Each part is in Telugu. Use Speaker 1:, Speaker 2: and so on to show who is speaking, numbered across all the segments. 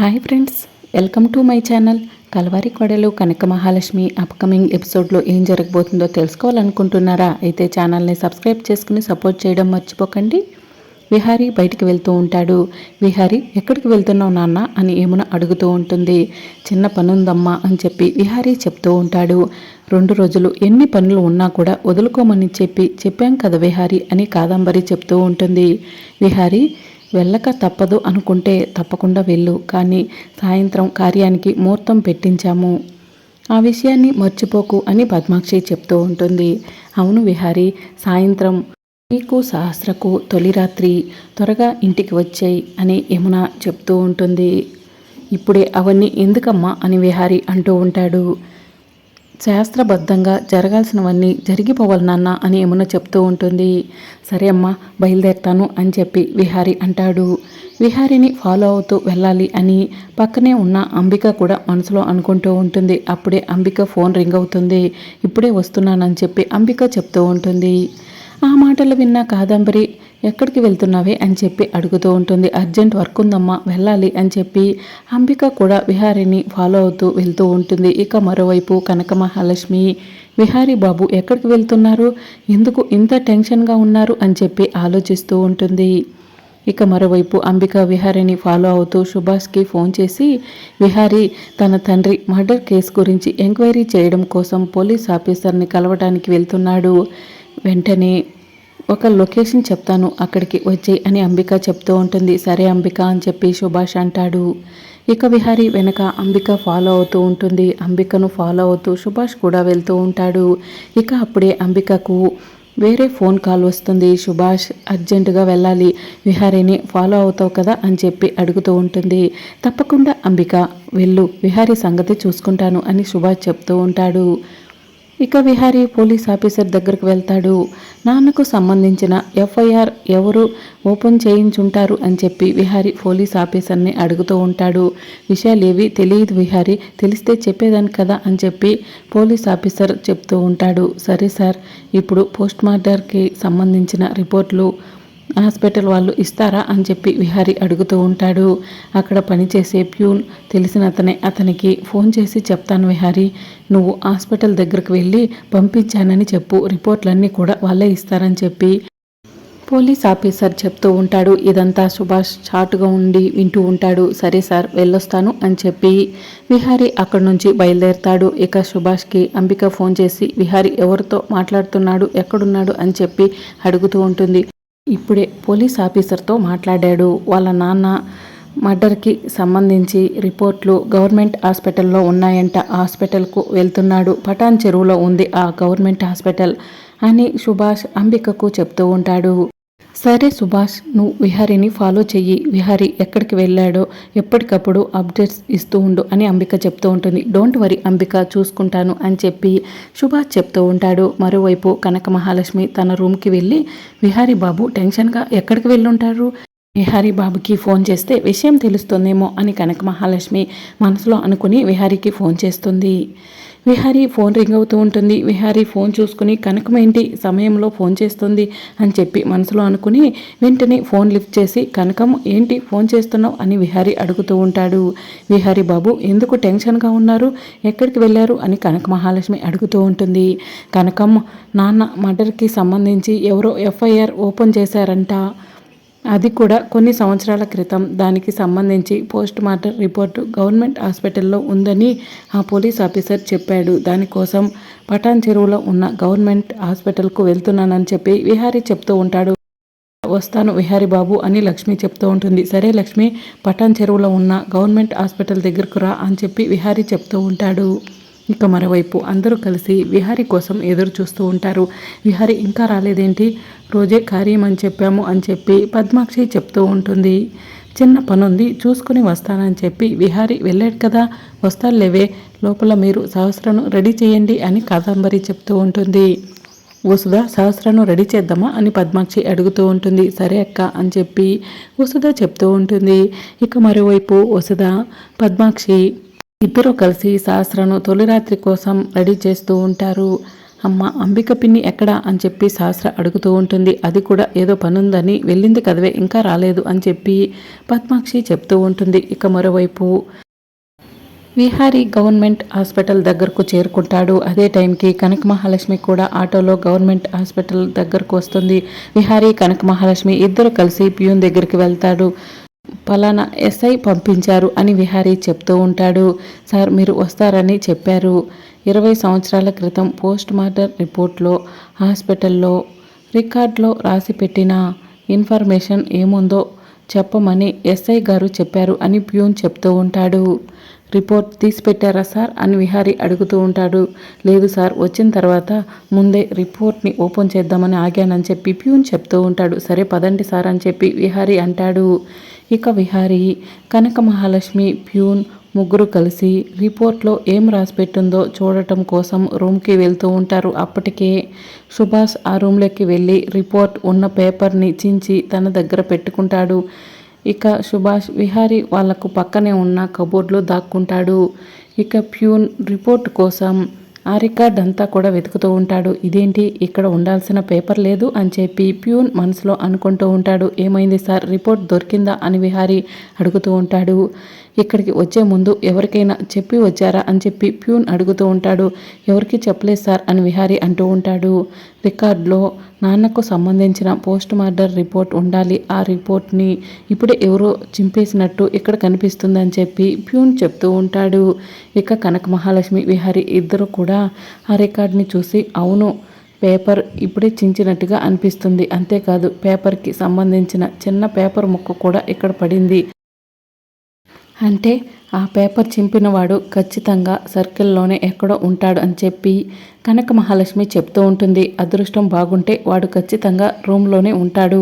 Speaker 1: Hi friends welcome to my channel Kalavari Kodalu Kanaka Mahalakshmi upcoming ఎపిసోడ్లో ఏం జరగబోతుందో తెలుసుకోవాలనుకుంటున్నారా? అయితే ఛానల్ని సబ్స్క్రైబ్ చేసుకుని సపోర్ట్ చేయడం మర్చిపోకండి. విహారీ బయటికి వెళ్తూ ఉంటాడు. విహారీ ఎక్కడికి వెళ్తున్నావు నాన్న? అని ఏమున అడుగుతూ ఉంటుంది. చిన్న పనుందమ్మా అని చెప్పి విహారీ చెప్తూ ఉంటాడు. రెండు రోజులు ఎన్ని పనులు ఉన్నా కూడా వదులుకోమని చెప్పి చెప్పాం కదా విహారీ అని కాదంబరి చెప్తూ ఉంటుంది. విహారీ వెళ్ళక తప్పదు అనుకుంటే తప్పకుండా వెళ్ళు. కానీ సాయంత్రం కార్యానికి ముహూర్తం పెట్టించాము. ఆ విషయాన్ని మర్చిపోకు అని పద్మాక్షి చెప్తూ ఉంటుంది. అవును విహారి సాయంత్రం నీకు సహస్రకు తొలి రాత్రి త్వరగా ఇంటికి వచ్చాయి అని యమున చెప్తూ ఉంటుంది. ఇప్పుడే అవన్నీ ఎందుకమ్మా అని విహారి అంటూ ఉంటాడు. శాస్త్రబద్ధంగా జరగాల్సినవన్నీ జరిగిపోవాలి నాన్న అని యమున చెప్తూ ఉంటుంది. సరే అమ్మా బయలుదేరుతాను అని చెప్పి విహారి అంటాడు. విహారిని ఫాలో అవుతూ వెళ్ళాలి అని పక్కనే ఉన్న అంబిక కూడా మనసులో అనుకుంటూ ఉంటుంది. అప్పుడే అంబిక ఫోన్ రింగ్ అవుతుంది. ఇప్పుడే వస్తున్నానని చెప్పి అంబిక చెప్తూ ఉంటుంది. ఆ మాటలు విన్న కాదంబరి ఎక్కడికి వెళ్తున్నావే? అని చెప్పి అడుగుతూ ఉంటుంది. అర్జెంట్ వర్క్ ఉందమ్మా వెళ్ళాలి అని చెప్పి అంబిక కూడా విహారిని ఫాలో అవుతూ వెళ్తూ ఉంటుంది. ఇక మరోవైపు కనక మహాలక్ష్మి విహారీ బాబు ఎక్కడికి వెళ్తున్నారు? ఎందుకు ఇంత టెన్షన్గా ఉన్నారు? అని చెప్పి ఆలోచిస్తూ ఉంటుంది. ఇక మరోవైపు అంబిక విహారిని ఫాలో అవుతూ సుభాష్కి ఫోన్ చేసి విహారీ తన తండ్రి మర్డర్ కేసు గురించి ఎంక్వైరీ చేయడం కోసం పోలీస్ ఆఫీసర్ని కలవడానికి వెళ్తున్నాడు. వెంటనే ఒక లొకేషన్ చెప్తాను అక్కడికి వచ్చేయి అని అంబిక చెప్తూ ఉంటుంది. సరే అంబిక అని చెప్పి సుభాష్ అంటాడు. ఇక విహారి వెనక అంబిక ఫాలో అవుతూ ఉంటుంది. అంబికను ఫాలో అవుతూ సుభాష్ కూడా వెళ్తూ ఉంటాడు. ఇక అప్పుడే అంబికకు వేరే ఫోన్ కాల్ వస్తుంది. సుభాష్ అర్జెంటుగా వెళ్ళాలి. విహారీని ఫాలో అవుతావు కదా? అని చెప్పి అడుగుతూ ఉంటుంది. తప్పకుండా అంబిక వెళ్ళు. విహారీ సంగతి చూసుకుంటాను అని సుభాష్ చెప్తూ ఉంటాడు. ఇక విహారీ పోలీస్ ఆఫీసర్ దగ్గరకు వెళ్తాడు. నాన్నకు సంబంధించిన ఎఫ్ఐఆర్ ఎవరు ఓపెన్ చేయించుంటారు అని చెప్పి విహారీ పోలీస్ ఆఫీసర్ని అడుగుతూ ఉంటాడు. విషయాలు ఏవి తెలియదు విహారీ. తెలిస్తే చెప్పేదాన్ని కదా అని చెప్పి పోలీస్ ఆఫీసర్ చెప్తూ ఉంటాడు. సరే సార్ ఇప్పుడు పోస్ట్ మార్టర్కి సంబంధించిన రిపోర్ట్లు హాస్పిటల్ వాళ్ళు ఇస్తారా అని చెప్పి విహారి అడుగుతూ ఉంటాడు. అక్కడ పనిచేసే ప్యూన్ తెలిసిన అతనే అతనికి ఫోన్ చేసి చెప్తాను విహారి నువ్వు హాస్పిటల్ దగ్గరకు వెళ్ళి పంపించానని చెప్పు రిపోర్ట్లన్నీ కూడా వాళ్ళే ఇస్తారని చెప్పి పోలీస్ ఆఫీసర్ చెప్తూ ఉంటాడు. ఇదంతా సుభాష్ చాటుగా ఉండి వింటూ ఉంటాడు. సరే సార్ వెళ్ళొస్తాను అని చెప్పి విహారి అక్కడి నుంచి బయలుదేరుతాడు. ఇక సుభాష్కి అంబిక ఫోన్ చేసి విహారి ఎవరితో మాట్లాడుతున్నాడు ఎక్కడున్నాడు అని చెప్పి అడుగుతూ ఉంటుంది. ఇప్పుడే పోలీస్ ఆఫీసర్తో మాట్లాడాడు. వాళ్ళ నాన్న మర్డర్కి సంబంధించి రిపోర్ట్లు గవర్నమెంట్ హాస్పిటల్లో ఉన్నాయంట. హాస్పిటల్కు వెళ్తున్నాడు. పటాన్ చెరువులో ఉంది ఆ గవర్నమెంట్ హాస్పిటల్ అని సుభాష్ అంబికకు చెప్తూ ఉంటాడు. సరే సుభాష్ నువ్వు విహారిని ఫాలో చెయ్యి. విహారి ఎక్కడికి వెళ్ళాడో ఎప్పటికప్పుడు అప్డేట్స్ ఇస్తూ ఉండు అని అంబిక చెప్తూ ఉంటుంది. డోంట్ వరీ అంబిక చూసుకుంటాను అని చెప్పి సుభాష్ చెప్తూ ఉంటాడు. మరోవైపు కనక మహాలక్ష్మి తన రూమ్కి వెళ్ళి విహారీ బాబు టెన్షన్గా ఎక్కడికి వెళ్ళుంటారు? విహారీ బాబుకి ఫోన్ చేస్తే విషయం తెలుస్తుందేమో అని కనక మహాలక్ష్మి మనసులో అనుకుని విహారీకి ఫోన్ చేస్తుంది. విహారీ ఫోన్ రింగ్ అవుతూ ఉంటుంది. విహారీ ఫోన్ చూసుకుని కనకమేంటి సమయంలో ఫోన్ చేస్తుంది అని చెప్పి మనసులో అనుకుని వెంటనే ఫోన్ లిఫ్ట్ చేసి కనకం ఏంటి ఫోన్ చేస్తున్నావు? అని విహారీ అడుగుతూ ఉంటాడు. విహారీ బాబు ఎందుకు టెన్షన్గా ఉన్నారు? ఎక్కడికి వెళ్ళారు? అని కనక మహాలక్ష్మి అడుగుతూ ఉంటుంది. కనకం నాన్న మర్డర్కి సంబంధించి ఎవరో ఎఫ్ఐఆర్ ఓపెన్ చేశారంట. అది కూడా కొన్ని సంవత్సరాల క్రితం. దానికి సంబంధించి పోస్ట్ మార్టం రిపోర్టు గవర్నమెంట్ హాస్పిటల్లో ఉందని ఆ పోలీస్ ఆఫీసర్ చెప్పాడు. దానికోసం పటాన్ చెరువులో ఉన్న గవర్నమెంట్ హాస్పిటల్కు వెళ్తున్నానని చెప్పి విహారీ చెప్తూ ఉంటాడు. వస్తాను విహారీ బాబు అని లక్ష్మి చెప్తూ ఉంటుంది. సరే లక్ష్మి పటాన్ చెరువులో ఉన్న గవర్నమెంట్ హాస్పిటల్ దగ్గరకు రా అని చెప్పి విహారీ చెప్తూ ఉంటాడు. ఇక మరోవైపు అందరూ కలిసి విహారీ కోసం ఎదురు చూస్తూ ఉంటారు. విహారీ ఇంకా రాలేదేంటి? రోజే కార్యం అని చెప్పాము అని చెప్పి పద్మాక్షి చెప్తూ ఉంటుంది. చిన్న పనుంది చూసుకుని వస్తానని చెప్పి విహారి వెళ్ళాడు కదా వస్తాలేవే లోపల మీరు సహస్రను రెడీ చేయండి అని కాదంబరి చెప్తూ ఉంటుంది. వసుధ సహస్రను రెడీ చేద్దామా? అని పద్మాక్షి అడుగుతూ ఉంటుంది. సరే అక్క అని చెప్పి వసుధ చెప్తూ ఉంటుంది. ఇక మరోవైపు వసుధ పద్మాక్షి ఇద్దరూ కలిసి సహస్రను తొలి రాత్రి కోసం రెడీ చేస్తూ ఉంటారు. అమ్మ అంబిక పిన్ని ఎక్కడా అని చెప్పి సహస్ర అడుగుతూ ఉంటుంది. అది కూడా ఏదో పనుందని వెళ్ళింది కదవే ఇంకా రాలేదు అని చెప్పి పద్మాక్షి చెప్తూ ఉంటుంది. ఇక మరోవైపు విహారీ గవర్నమెంట్ హాస్పిటల్ దగ్గరకు చేరుకుంటాడు. అదే టైంకి కనక మహాలక్ష్మి కూడా ఆటోలో గవర్నమెంట్ హాస్పిటల్ దగ్గరకు వస్తుంది. విహారీ కనక మహాలక్ష్మి ఇద్దరు కలిసి ప్యూన్ దగ్గరికి వెళ్తాడు పలానా ఎస్ఐ పంపించారు అని విహారీ చెప్తూ ఉంటాడు. సార్ మీరు వస్తారని చెప్పారు. ఇరవై సంవత్సరాల క్రితం పోస్ట్ మార్టం రిపోర్ట్లో హాస్పిటల్లో రికార్డులో రాసి పెట్టిన ఇన్ఫర్మేషన్ ఏముందో చెప్పమని ఎస్ఐ గారు చెప్పారు అని ప్యూన్ చెప్తూ ఉంటాడు. రిపోర్ట్ తీసి పెట్టారా సార్? అని విహారీ అడుగుతూ ఉంటాడు. లేదు సార్ వచ్చిన తర్వాత ముందే రిపోర్ట్ని ఓపెన్ చేద్దామని ఆగానని చెప్పి ప్యూన్ చెప్తూ ఉంటాడు. సరే పదండి సార్ అని చెప్పి విహారీ అంటాడు. ఇక విహారీ కనక మహాలక్ష్మి ప్యూన్ ముగ్గురు కలిసి రిపోర్ట్లో ఏం రాసిపెట్టిందో చూడటం కోసం రూమ్కి వెళ్తూ ఉంటారు. అప్పటికే సుభాష్ ఆ రూమ్లోకి వెళ్ళి రిపోర్ట్ ఉన్న పేపర్ని చించి తన దగ్గర పెట్టుకుంటాడు. ఇక సుభాష్ విహారి వాళ్ళకు పక్కనే ఉన్న కబోర్డ్లో దాక్కుంటాడు. ఇక ప్యూన్ రిపోర్ట్ కోసం ఆ రికార్డ్ అంతా కూడా వెతుకుతూ ఉంటాడు. ఇదేంటి? ఇక్కడ ఉండాల్సిన పేపర్ లేదు అని చెప్పి ప్యూన్ మనసులో అనుకుంటూ ఉంటాడు. ఏమైంది సార్? రిపోర్ట్ దొరికిందా అని విహారీ అడుగుతూ ఉంటాడు. ఇక్కడికి వచ్చే ముందు ఎవరికైనా చెప్పి వచ్చారా అని చెప్పి ప్యూన్ అడుగుతూ ఉంటాడు. ఎవరికి చెప్పలేదు సార్ అని విహారీ అంటూ ఉంటాడు. రికార్డులో నాన్నకు సంబంధించిన పోస్ట్ మార్టం రిపోర్ట్ ఉండాలి. ఆ రిపోర్ట్ని ఇప్పుడే ఎవరో చింపేసినట్టు ఇక్కడ కనిపిస్తుందని చెప్పి ప్యూన్ చెప్తూ ఉంటాడు. ఇక కనక మహాలక్ష్మి విహారీ ఇద్దరు కూడా ఆ రికార్డ్ని చూసి అవును పేపర్ ఇప్పుడే చించినట్టుగా అనిపిస్తుంది. అంతేకాదు పేపర్కి సంబంధించిన చిన్న పేపర్ ముక్క కూడా ఇక్కడ పడింది. అంటే ఆ పేపర్ చింపినవాడు ఖచ్చితంగా సర్కిల్లోనే ఎక్కడో ఉంటాడు అని చెప్పి కనక మహాలక్ష్మి చెప్తూ ఉంటుంది అదృష్టం బాగుంటే వాడు ఖచ్చితంగా రూమ్లోనే ఉంటాడు.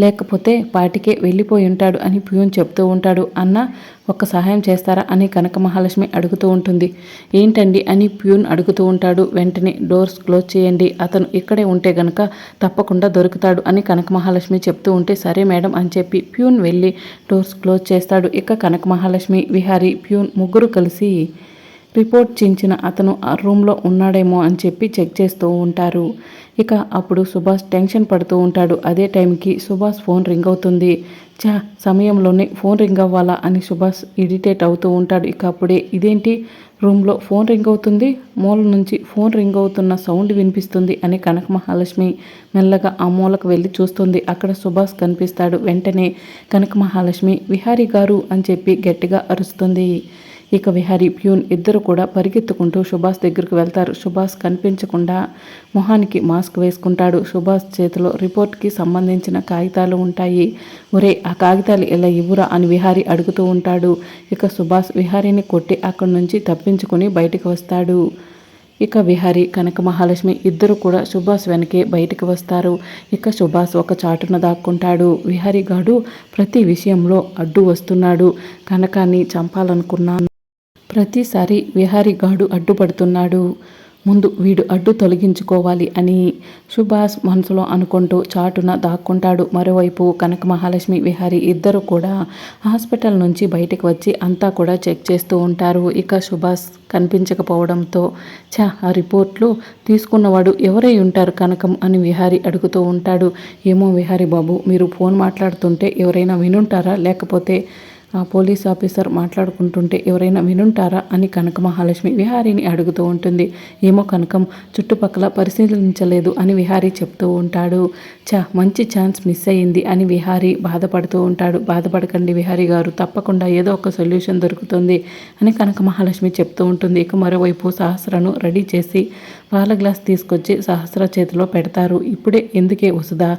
Speaker 1: లేకపోతే పాటికే వెళ్ళిపోయి ఉంటాడు అని ప్యూన్ చెప్తూ ఉంటాడు. అన్న ఒక సహాయం చేస్తారా? అని కనక మహాలక్ష్మి అడుగుతూ ఉంటుంది. ఏంటండి? అని ప్యూన్ అడుగుతూ ఉంటాడు. వెంటనే డోర్స్ క్లోజ్ చేయండి. అతను ఇక్కడే ఉంటే గనక తప్పకుండా దొరుకుతాడు అని కనక మహాలక్ష్మి చెప్తూ ఉంటే సరే మేడం అని చెప్పి ప్యూన్ వెళ్ళి డోర్స్ క్లోజ్ చేస్తాడు. ఇక కనక మహాలక్ష్మి విహారీ ప్యూన్ ముగ్గురు కలిసి రిపోర్ట్ చించిన అతను ఆ రూమ్లో ఉన్నాడేమో అని చెప్పి చెక్ చేస్తూ ఉంటారు. ఇక అప్పుడు సుభాష్ టెన్షన్ పడుతూ ఉంటాడు. అదే టైంకి సుభాష్ ఫోన్ రింగ్ అవుతుంది. చా సమయంలోనే ఫోన్ రింగ్ అవ్వాలా అని సుభాష్ ఇరిటేట్ అవుతూ ఉంటాడు. ఇక అప్పుడే ఇదేంటి? రూమ్లో ఫోన్ రింగ్ అవుతుంది. మూల నుంచి ఫోన్ రింగ్ అవుతున్న సౌండ్ వినిపిస్తుంది అని కనక మహాలక్ష్మి మెల్లగా ఆ మూలకు వెళ్ళి చూస్తుంది. అక్కడ సుభాష్ కనిపిస్తాడు. వెంటనే కనక మహాలక్ష్మి విహారీ గారు అని చెప్పి గట్టిగా అరుస్తుంది. ఇక విహారీ ప్యూన్ ఇద్దరు కూడా పరిగెత్తుకుంటూ సుభాష్ దగ్గరికి వెళ్తారు. సుభాష్ కనిపించకుండా మొహానికి మాస్క్ వేసుకుంటాడు. సుభాష్ చేతిలో రిపోర్ట్కి సంబంధించిన కాగితాలు ఉంటాయి. ఒరే ఆ కాగితాలు ఇలా ఇవ్వురా అని విహారీ అడుగుతూ ఉంటాడు. ఇక సుభాష్ విహారీని కొట్టి అక్కడి నుంచి తప్పించుకుని బయటికి వస్తాడు. ఇక విహారి కనక మహాలక్ష్మి ఇద్దరు కూడా సుభాష్ వెనకే బయటికి వస్తారు. ఇక సుభాష్ ఒక చాటున దాక్కుంటాడు. విహారీ గాడు ప్రతి విషయంలో అడ్డు వస్తున్నాడు. కనకాన్ని చంపాలనుకున్నాను. ప్రతిసారి విహారి గాడు అడ్డుపడుతున్నాడు. ముందు వీడు అడ్డు తొలగించుకోవాలి అని సుభాష్ మనసులో అనుకుంటూ చాటున దాక్కుంటాడు. మరోవైపు కనక మహాలక్ష్మి విహారీ ఇద్దరు కూడా హాస్పిటల్ నుంచి బయటకు వచ్చి అంతా కూడా చెక్ చేస్తూ ఉంటారు. ఇక సుభాష్ కనిపించకపోవడంతో చా ఆ రిపోర్ట్లు తీసుకున్నవాడు ఎవరై ఉంటారు కనకం అని విహారీ అడుగుతూ ఉంటాడు. ఏమో విహారీ బాబు మీరు ఫోన్ మాట్లాడుతుంటే ఎవరైనా వినుంటారా? లేకపోతే ఆ పోలీస్ ఆఫీసర్ మాట్లాడుకుంటుంటే ఎవరైనా వినుంటారా అని కనక మహాలక్ష్మి విహారీని అడుగుతూ ఉంటుంది. ఏమో కనకం చుట్టుపక్కల పరిశీలించలేదు అని విహారీ చెప్తూ ఉంటాడు. చా మంచి ఛాన్స్ మిస్ అయ్యింది అని విహారీ బాధపడుతూ ఉంటాడు. బాధపడకండి విహారీ గారు తప్పకుండా ఏదో ఒక సొల్యూషన్ దొరుకుతుంది అని కనక మహాలక్ష్మి చెప్తూ ఉంటుంది. ఇక మరోవైపు సహస్రను రెడీ చేసి పాల గ్లాస్ తీసుకొచ్చి సహస్ర చేతిలో పెడతారు. ఇప్పుడే ఎందుకే వసుదా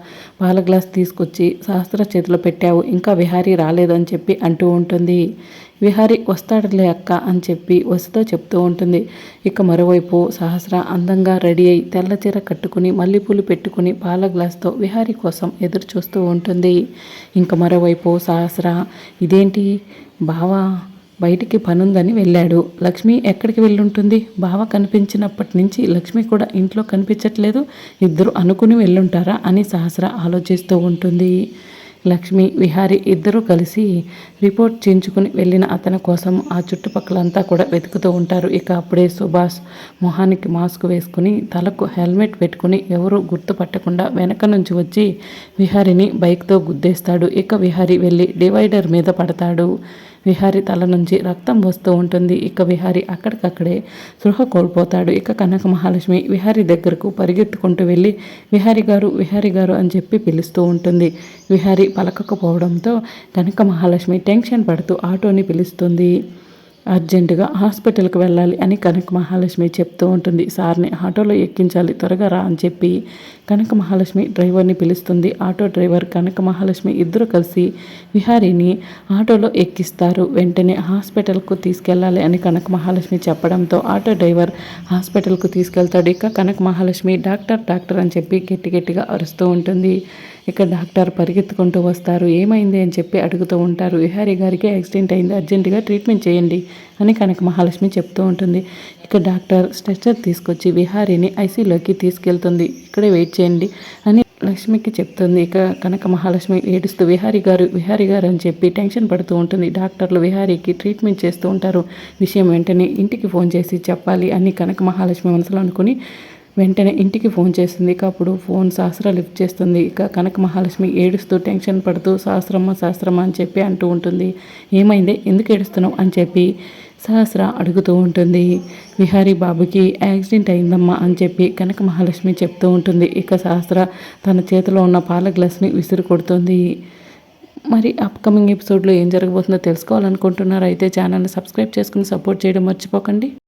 Speaker 1: పాల గ్లాస్ తీసుకొచ్చి సహస్ర చేతిలో పెట్టావు ఇంకా విహారీ రాలేదని చెప్పి అంటే ఉంటుంది. విహారి వస్తాడులే అక్క అని చెప్పి వసుతో చెప్తూ ఉంటుంది. ఇక మరోవైపు సహస్ర అందంగా రెడీ అయి తెల్ల చీర కట్టుకుని మల్లెపూలు పెట్టుకుని పాల గ్లాస్తో విహారి కోసం ఎదురు చూస్తూ ఉంటుంది. ఇంకా మరోవైపు సహస్ర ఇదేంటి? బావా బయటికి పనుందని వెళ్ళాడు. లక్ష్మి ఎక్కడికి వెళ్ళుంటుంది? బావ కనిపించినప్పటి నుంచి లక్ష్మి కూడా ఇంట్లో కనిపించట్లేదు. ఇద్దరు అనుకుని వెళ్ళుంటారా? అని సహస్ర ఆలోచిస్తూ ఉంటుంది. లక్ష్మి విహారి ఇద్దరూ కలిసి రిపోర్ట్ చేయించుకుని వెళ్ళిన అతని కోసం ఆ చుట్టుపక్కలంతా కూడా వెతుకుతూ ఉంటారు. ఇక అప్పుడే సుభాష్ మొహానికి మాస్క్ వేసుకుని తలకు హెల్మెట్ పెట్టుకుని ఎవరు గుర్తుపట్టకుండా వెనక నుంచి వచ్చి విహారిని బైక్తో గుద్దేస్తాడు. ఇక విహారి వెళ్ళి డివైడర్ మీద పడతాడు. విహారి తల నుంచి రక్తం వస్తూ ఉంటుంది. ఇక విహారి అక్కడికక్కడే సృహ కోల్పోతాడు. ఇక కనక మహాలక్ష్మి విహారి దగ్గరకు పరిగెత్తుకుంటూ వెళ్ళి విహారి గారు విహారి గారు అని చెప్పి పిలుస్తూ ఉంటుంది. విహారి పలకకపోవడంతో కనక మహాలక్ష్మి టెన్షన్ పడుతూ ఆటోని పిలుస్తుంది. అర్జెంటుగా హాస్పిటల్కి వెళ్ళాలి అని కనక మహాలక్ష్మి చెప్తూ ఉంటుంది. సార్ని ఆటోలో ఎక్కించాలి త్వరగా రా అని చెప్పి కనక మహాలక్ష్మి డ్రైవర్ని పిలుస్తుంది. ఆటో డ్రైవర్ కనక మహాలక్ష్మి ఇద్దరు కలిసి విహారీని ఆటోలో ఎక్కిస్తారు. వెంటనే హాస్పిటల్కు తీసుకెళ్ళాలి అని కనక మహాలక్ష్మి చెప్పడంతో ఆటో డ్రైవర్ హాస్పిటల్కు తీసుకెళ్తాడు. ఇక కనక మహాలక్ష్మి డాక్టర్ డాక్టర్ అని చెప్పి గట్టి గట్టిగా అరుస్తూ ఉంటుంది. ఇక డాక్టర్ పరిగెత్తుకుంటూ వస్తారు. ఏమైంది అని చెప్పి అడుగుతూ ఉంటారు. విహారీ గారికి యాక్సిడెంట్ అయింది. అర్జెంటుగా ట్రీట్మెంట్ చేయండి అని కనక మహాలక్ష్మి చెప్తూ ఉంటుంది. ఇక డాక్టర్ స్ట్రెచర్ తీసుకొచ్చి విహారీని ఐసీలోకి తీసుకెళ్తుంది. ఇక్కడే వెయిట్ చేయండి అని లక్ష్మికి చెప్తుంది. ఇక కనక మహాలక్ష్మి ఏడుస్తూ విహారీ గారు విహారీ గారు అని చెప్పి టెన్షన్ పడుతూ ఉంటుంది. డాక్టర్లు విహారీకి ట్రీట్మెంట్ చేస్తూ ఉంటారు. విషయం వెంటనే ఇంటికి ఫోన్ చేసి చెప్పాలి అని కనక మహాలక్ష్మి మనసులో అనుకుని వెంటనే ఇంటికి ఫోన్ చేస్తుంది ఇక అప్పుడు ఫోన్ సహస్ర లిఫ్ట్ చేస్తుంది. ఇక కనక మహాలక్ష్మి ఏడుస్తూ టెన్షన్ పడుతూ సహస్రమ్మ సహస్రమ్మ అని చెప్పి అంటూ ఉంటుంది. ఏమైంది? ఎందుకు ఏడుస్తున్నావు? అని చెప్పి సహస్ర అడుగుతూ ఉంటుంది. విహారీ బాబుకి యాక్సిడెంట్ అయిందమ్మా అని చెప్పి కనక మహాలక్ష్మి చెప్తూ ఉంటుంది. ఇక సహస్ర తన చేతిలో ఉన్న పాల గ్లాస్ని విసిరి కొడుతుంది. మరి అప్కమింగ్ ఎపిసోడ్లో ఏం జరగబోతుందో తెలుసుకోవాలనుకుంటున్నారైతే ఛానల్ని సబ్స్క్రైబ్ చేసుకుని సపోర్ట్ చేయడం మర్చిపోకండి.